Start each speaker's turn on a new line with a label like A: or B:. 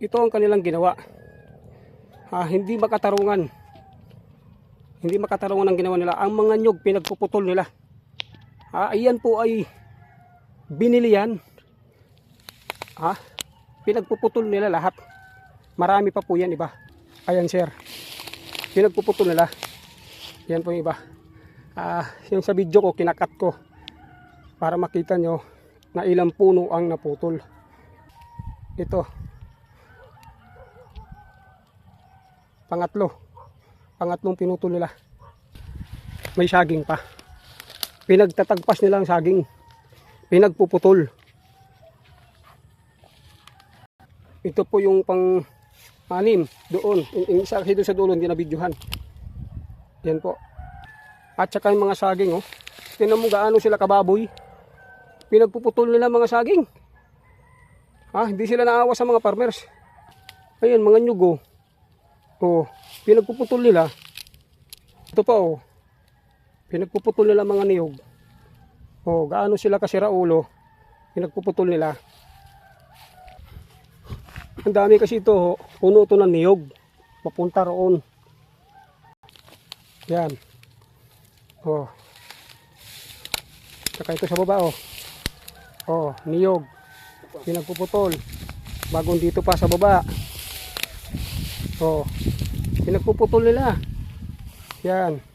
A: ito ang kanilang ginawa. Ah, hindi makatarungan. Hindi makatarungan ang ginawa nila. Ang mga nyog pinagpuputol nila. Ah, iyan po ay binili yan. Ah, pinagpuputol nila lahat. Marami pa po yan iba. Ayan sir. Pinagpuputol nila. Yan po yung iba. Ah, yung sa video ko kinakat ko para makita nyo na ilang puno ang naputol. Ito. Pangatlo. Pangatlong pinutol nila. May saging pa. Pinagtatagpas nila ang saging. Pinagpuputol. Ito po yung pang anim doon. Yung isa kasi doon sa dulo hindi na videohan. Yan po. At saka yung mga saging oh. Tinan mo gaano sila kababoy. Pinagpuputol nila mga saging. Ha, hindi sila naawa sa mga farmers. Ayan, mga nyugo. Oh, pinagpuputol nila. Ito pa oh. Pinagpuputol nila mga niyog. Oh, gaano sila kasira ulo. Pinagpuputol nila. Ang dami kasi ito, oh. puno ito ng niyog. Papunta roon. Yan. Oh. Saka ito sa baba oh. Oh, niyog. Pinagpuputol. Bagong dito pa sa baba. Oh. Pinagpuputol nila. Yan.